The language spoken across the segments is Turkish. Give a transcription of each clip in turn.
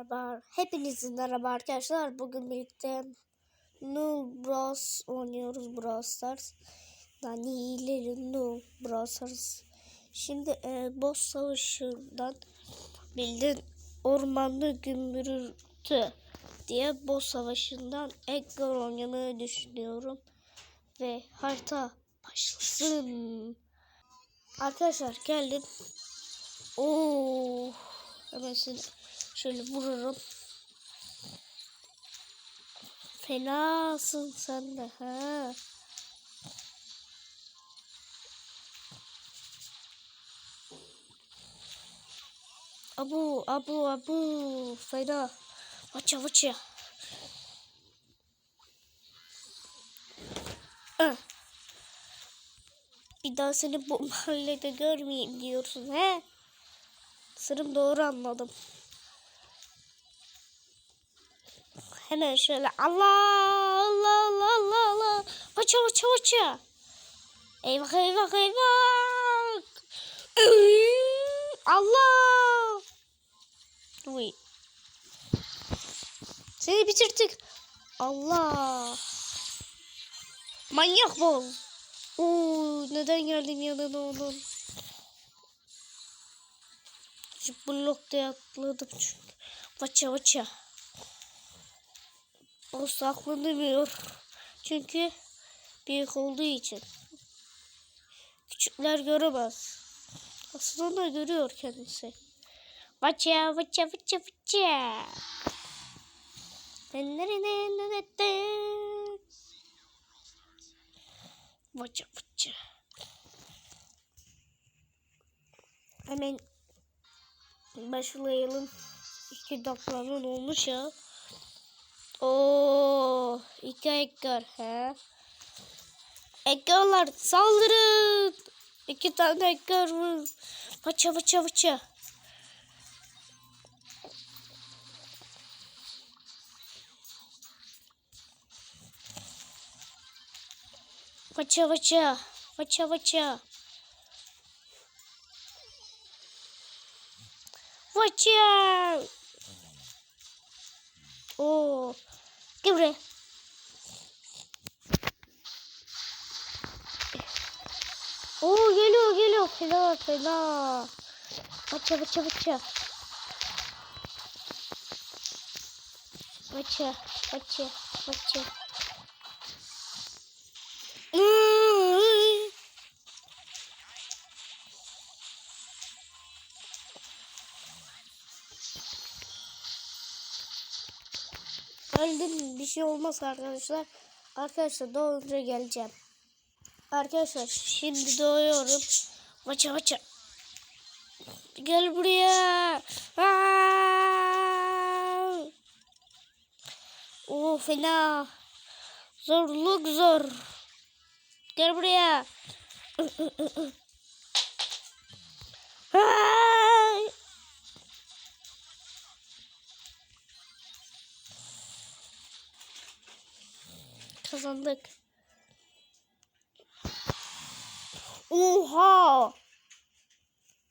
Merhaba. Hepinizin merhaba arkadaşlar. Bugün birlikte New Bros oynuyoruz Brawl Stars. Yani ileri New Brawl Stars. Şimdi e, boss savaşından bildin ormanlı gümbürtü diye boss savaşından Edgar oynamayı düşünüyorum. Ve harita başlasın. Arkadaşlar geldim. Oo, hemen seni şöyle vururum. Fenasın sen de ha. Abu abu abu fena. Vaça vaça. Ah. Bir daha seni bu mahallede görmeyeyim diyorsun he? Sırım doğru anladım. Hemen şöyle Allah Allah Allah Allah Allah. Vaça vaça vaça. Eyvah eyvah eyvah. Allah. Uy. Seni bitirdik. Allah. Manyak bol. Oo, neden geldim yanına onun? Şu blokta atladım çünkü. Vaça vaça. O saklanamıyor. Çünkü büyük olduğu için. Küçükler göremez. Aslında görüyor kendisi. Vaça vaça vaça vaça. Vaça vaça. Hemen başlayalım. İki dakikanın olmuş ya. Oo, iki ekar he. Ekarlar saldırın. İki tane ekar var. Paça paça paça. Paça paça. Paça paça. Paça. Oo. Gel buraya. Oo geliyor geliyor. Fena fena. Baça baça baça. Baça baça baça. Öldüm bir şey olmaz arkadaşlar. Arkadaşlar doğunca geleceğim. Arkadaşlar şimdi doğuyorum. Vaça vaça. Gel buraya. Aa! Oo fena. Zorluk zor. Gel buraya. Kazandık. Oha!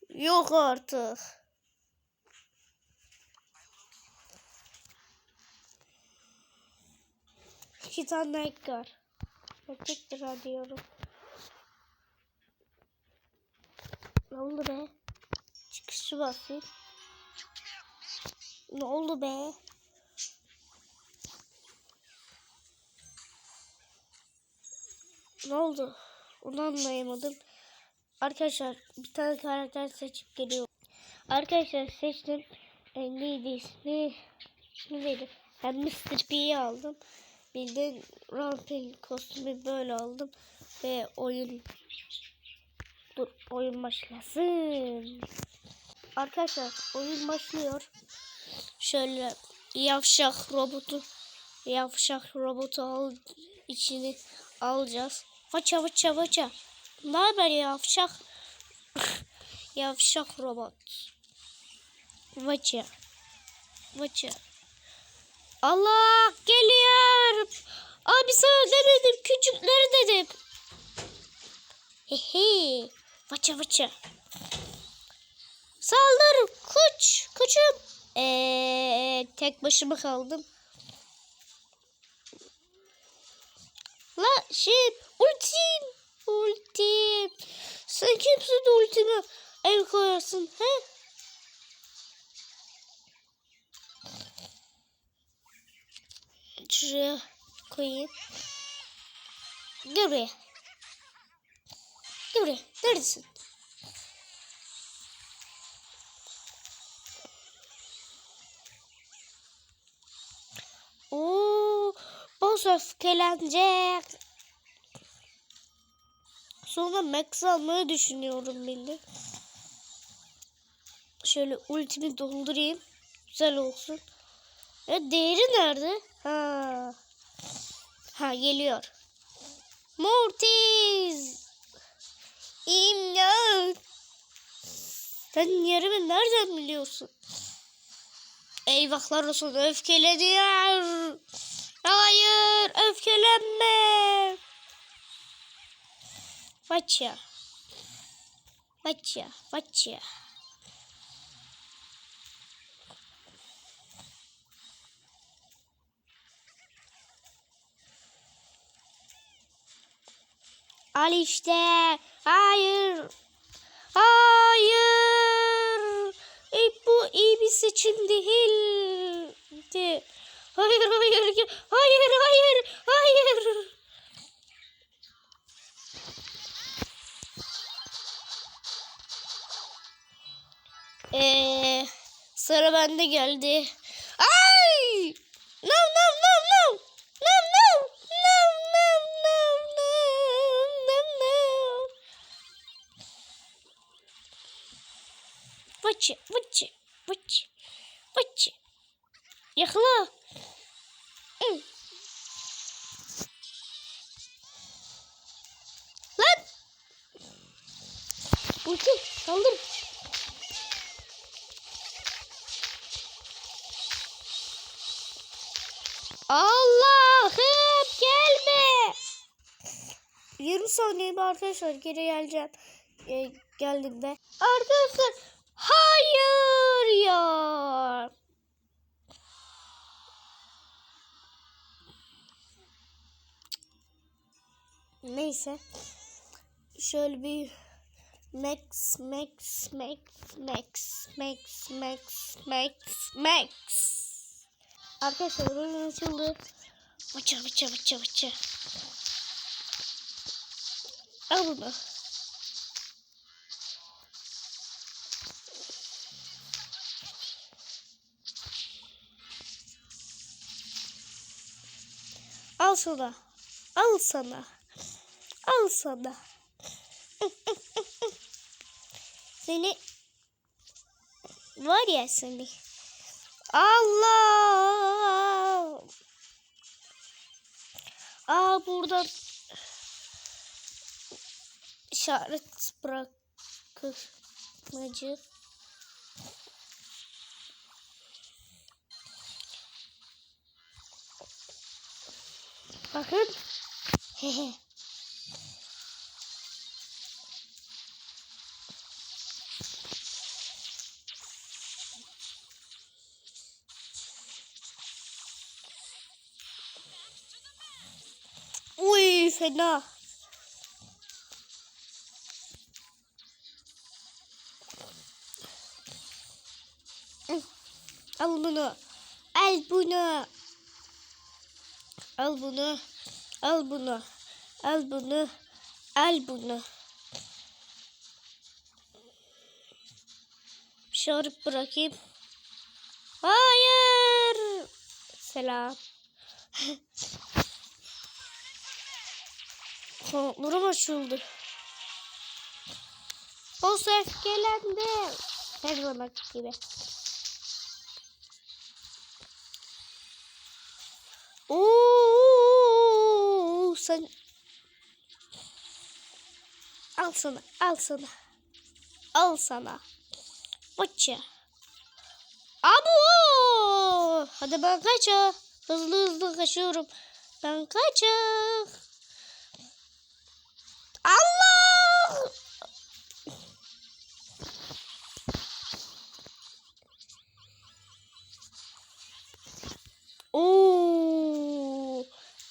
Yok artık. İki tane ek var. Tek lira diyorum. Ne oldu be? Çıkışı basayım. Ne oldu be? Ne oldu? Onu anlayamadım. Arkadaşlar bir tane karakter seçip geliyor. Arkadaşlar seçtim. E, neydi ismi? İsmi neydi? Ben Mr. P'yi aldım. Bildiğin Ramping kostümü böyle aldım. Ve oyun Dur oyun başlasın. Arkadaşlar oyun başlıyor. Şöyle yavşak robotu yavşak robotu al içini alacağız. Vaça vaça vaça. Ne haber yavşak? yavşak robot. Vaça. Vaça. Allah geliyor. Abi sana demedim. Küçükleri dedim. Hehe. Vaça vaça. Saldır kuç. Kuçum. Evet. Tek başıma kaldım. La şey ultim. Ultim. Sen kimsin de ultime el koyarsın he? Şuraya koyayım. Gel buraya. Gel buraya. Neredesin? Oo, boss öfkelenecek. Sonra Max almayı düşünüyorum ben de. Şöyle ultimi doldurayım. Güzel olsun. E değeri nerede? Ha. Ha geliyor. Mortis. İmdat. Sen yerimi nereden biliyorsun? Eyvahlar olsun öfkeleniyor. Hayır öfkelenme. Baça. Baça. Baça. Al işte. Hayır. Hayır. E, bu iyi bir seçim değildi. Hayır, hayır, hayır, hayır, hayır. Ee, sıra bende geldi. Ay! No, no, no. No, no. No, no, no, no, no, no. Vıçı, vıçı, vıçı, 20 saniye bir arkadaşlar geri geleceğim. Ee, geldim de. Arkadaşlar hayır ya. Neyse. Şöyle bir Max, Max, Max, Max, Max, Max, Max, Max. Arkadaşlar oyun açıldı. Bıça bıça bıça bıça. Al bunu. Al sana. Al sana. Al sana. Seni var ya seni. Allah. Aa buradan işaret bırakmacı. Bakın. Uy fena. Al bunu. Al bunu. Al bunu. Al bunu. Al bunu. Al bunu. Şarıp bırakayım. Hayır. Selam. Kanatlarım açıldı. O ses gelendi. Her zaman gibi. Oo, sen al sana, al sana, al sana. Bıçı. Abo! Hadi ben kaça. Hızlı hızlı kaçıyorum. Ben kaçak. Allah! Oo.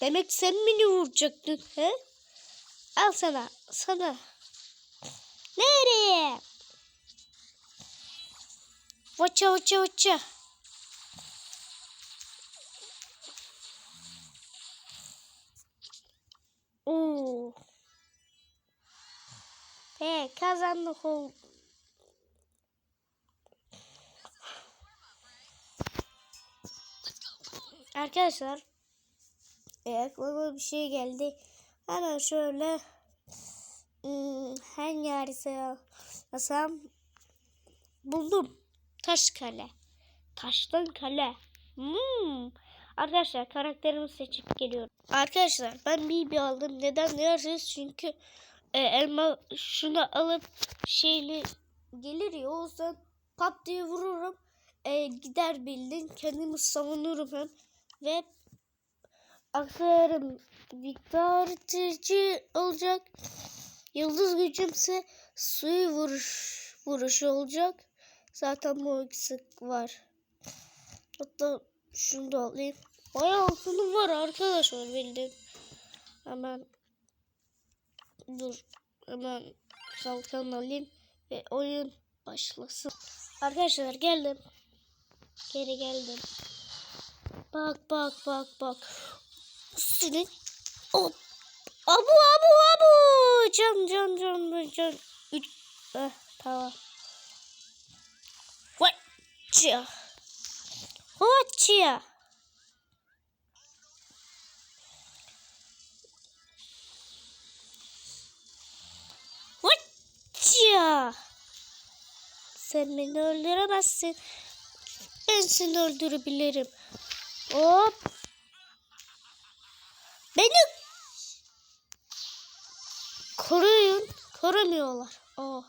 Demek sen beni vuracaktın he? Al sana, sana. Nereye? Vaça vaça vaça. Oo. He kazandık oldu. Arkadaşlar e, aklıma bir şey geldi. Hemen şöyle hmm, hangi haritaya yazsam buldum. Taş kale. Taştan kale. Hmm. Arkadaşlar karakterimi seçip geliyorum. Arkadaşlar ben BB aldım. Neden derseniz çünkü e, elma şunu alıp şeyli gelir ya o yüzden pat diye vururum. E, gider bildin. Kendimi savunurum hem. Ve aksesuarım viktorici olacak. Yıldız gücümse suyu vuruş vuruşu olacak. Zaten bu ikisi var. Hatta şunu da alayım. Bayağı altınım var arkadaşlar bildiğin. Hemen dur. Hemen kalkan alayım ve oyun başlasın. Arkadaşlar geldim. Geri geldim. Bak bak bak bak. Senin Hop. Abu abu abu. Can can can can. Üç. Eh, tamam. Watcha. Watcha. Watcha. Sen beni öldüremezsin. Ben seni öldürebilirim. Hop. Beni koruyun. Korumuyorlar. Aa.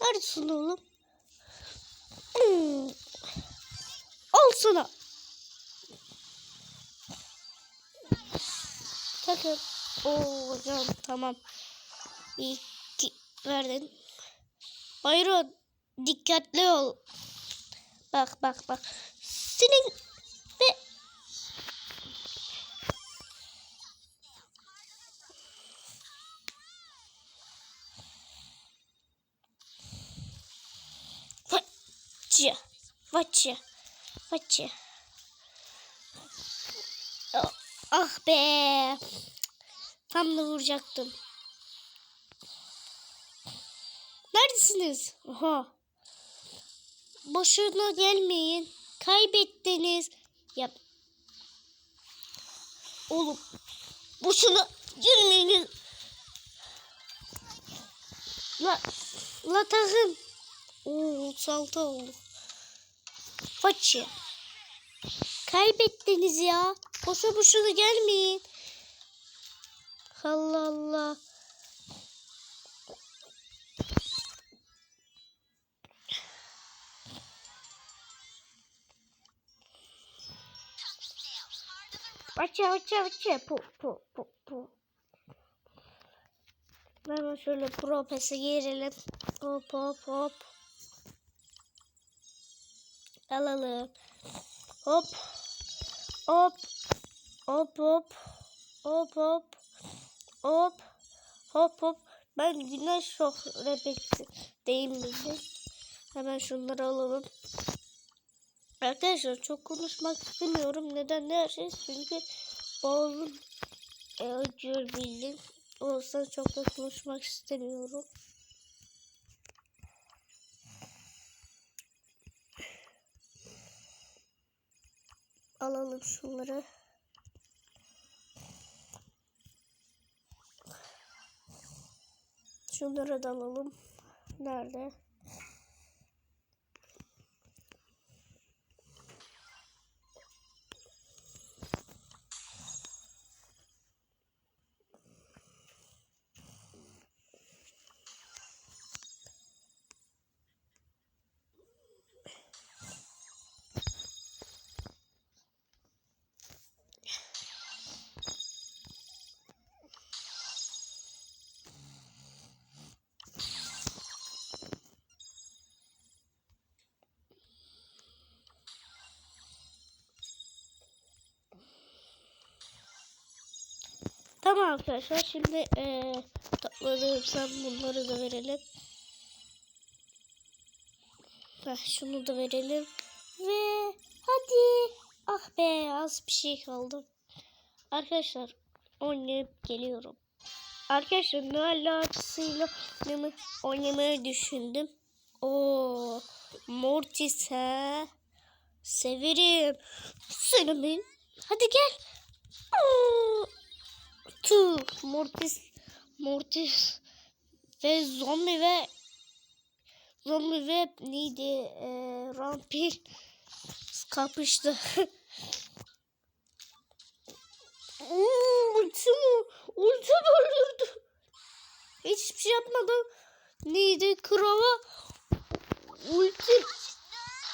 Neredesin oğlum? Hmm. Al sana. Takın. Oo hocam tamam. İyi verdin. Bayron dikkatli ol. Bak bak bak. Senin ve Vacı. Vacı. Oh, Ah be. Tam da vuracaktım. Neredesiniz? Oha. Boşuna gelmeyin. Kaybettiniz. Yap. Oğlum. Boşuna gelmeyin. La, la takım. Oo, salta oldu. Façı. Kaybettiniz ya. Boşa boşuna gelmeyin. Allah Allah. Vaça vaça vaça pu pu pu pu. Hemen şöyle pro pese girelim. Hop hop hop. Alalım. Hop. Hop. Hop hop. Hop hop. Hop. Hop hop. Ben güneş sohbeti deyim bildim. Hemen şunları alalım. Arkadaşlar çok konuşmak istemiyorum. Neden derseniz çünkü boğazım e, bildim. O çok da konuşmak istemiyorum. Alalım şunları. Şunları da alalım. Nerede? Tamam arkadaşlar şimdi eee topladığımızdan bunları da verelim. Heh, şunu da verelim. Ve hadi. Ah be az bir şey kaldı. Arkadaşlar oynayıp geliyorum. Arkadaşlar Noel ağaçısıyla oynama- oynamayı düşündüm. Oo, Mortis he. Severim. Senin Hadi gel. Aa, Tüh, Mortis, Mortis ve zombi ve zombi ve neydi? Ee, Rampil kapıştı. Oo, Ultim, ultim öldürdü. Hiçbir şey yapmadım. Neydi? Krava ultim,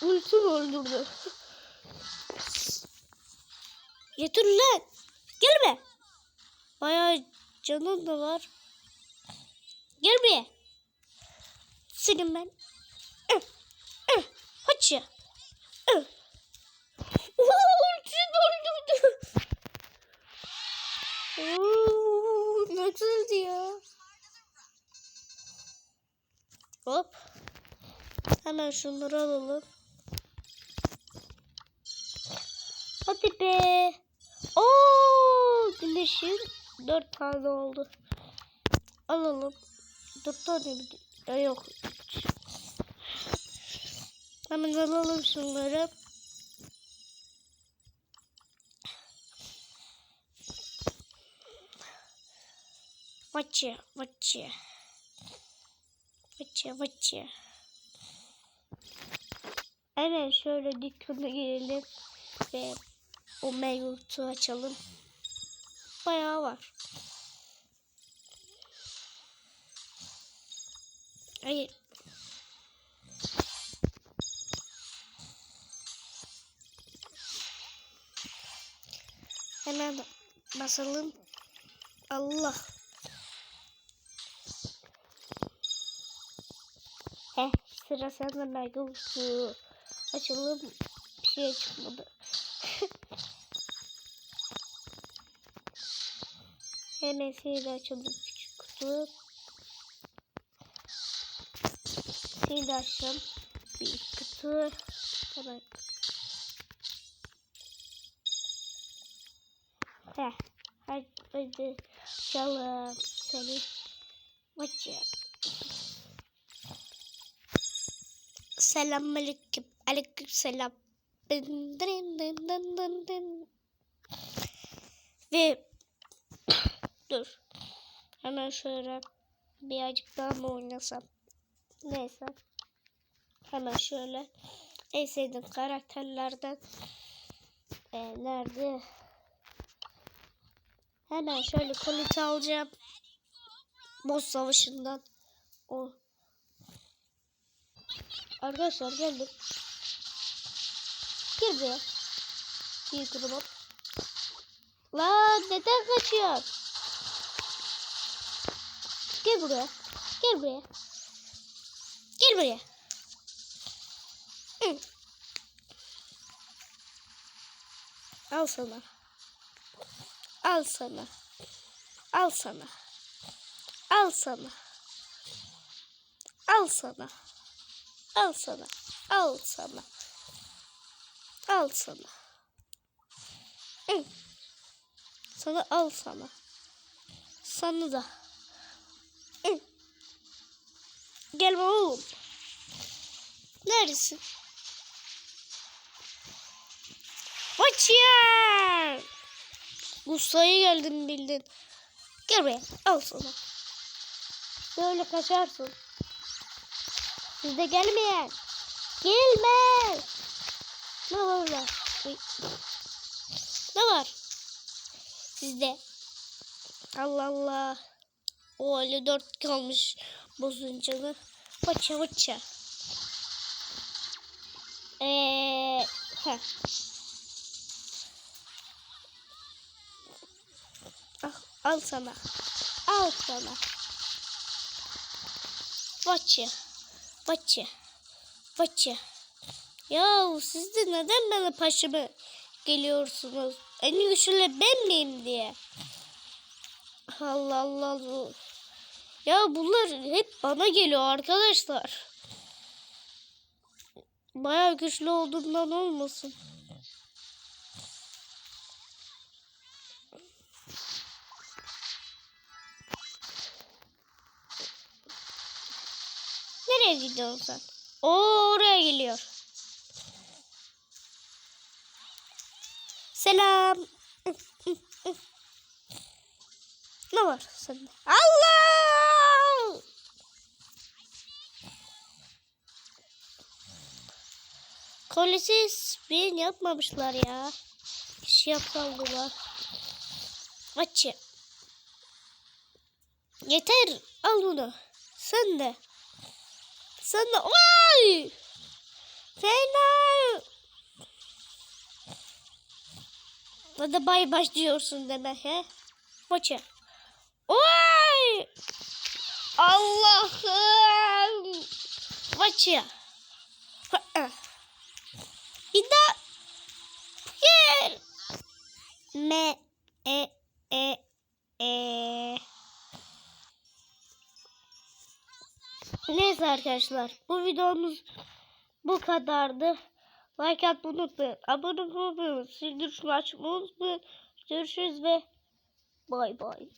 ultim öldürdü. Yeter lan. Gelme. Bayağı canın da var. Gel buraya. Senin ben. Oo, ultim öldürdü. Nasıldı ya? Hop. Hemen şunları alalım. Hadi be. Oo, güneşin dört tane oldu. Alalım. Dört tane mi? Yok. Hemen alalım şunları. Maçı, maçı. Maçı, maçı. Evet şöyle dükkana girelim ve o meyvutu açalım. Bayağı var. Hayır. Hemen basalım. Allah. Heh, sıra sende Megalusu. Açalım. Bir şey çıkmadı. Hemen de açalım küçük kutu. Seni de açalım. Bir kutu. Tamam. Heh. Hadi, hadi açalım seni. Maçı. Selamünaleyküm. Aleyküm selam. Dın dın dın dın dın dın. Ve dur. Hemen şöyle birazcık daha mı oynasam? Neyse. Hemen şöyle en sevdiğim karakterlerden e, nerede? Hemen şöyle kolite alacağım. Boss savaşından. O Arkadaşlar geldim. Gel buraya. Bir kırmam. Lan neden kaçıyor? Gel buraya. Gel buraya. Gel buraya. Hı. Al sana. Al sana. Al sana. Al sana. Al sana. Al sana. Al sana. Al sana. Hı. Sana al sana. Sana da. Gelme oğlum. Neredesin? Maçya! Ustaya geldin bildin. Gel buraya. Al sana. Böyle kaçarsın. Siz de gelmeyen. Gelme. Ne var? Uy. Ne var? Sizde. Allah Allah. O öyle dört kalmış bozuncalı. Vaça vaça. Eee. Heh. Al, al sana. Al sana. Vaça. Vaça. Vaça. Ya siz de neden bana paşama geliyorsunuz? En güçlü ben miyim diye. Allah Allah Allah. Ya bunlar hep bana geliyor arkadaşlar. Bayağı güçlü olduğundan olmasın. Nereye gidiyorsun sen? Oo, oraya geliyor. Selam. Ne var sende? Allah! Kolisiz bir yapmamışlar ya. İş yapaldılar. Açı. Yeter. Al bunu. Sen de. Sen de. Vay! Fena. Hadi bay başlıyorsun deme he. Maçı. Oy! Allah'ım. Maçı. Bir daha. Gel. Me. E. E. E. Neyse arkadaşlar. Bu videomuz bu kadardı. Like atmayı unutmayın. Abone olmayı unutmayın. Zil açmayı unutmayın. Görüşürüz ve bay bay.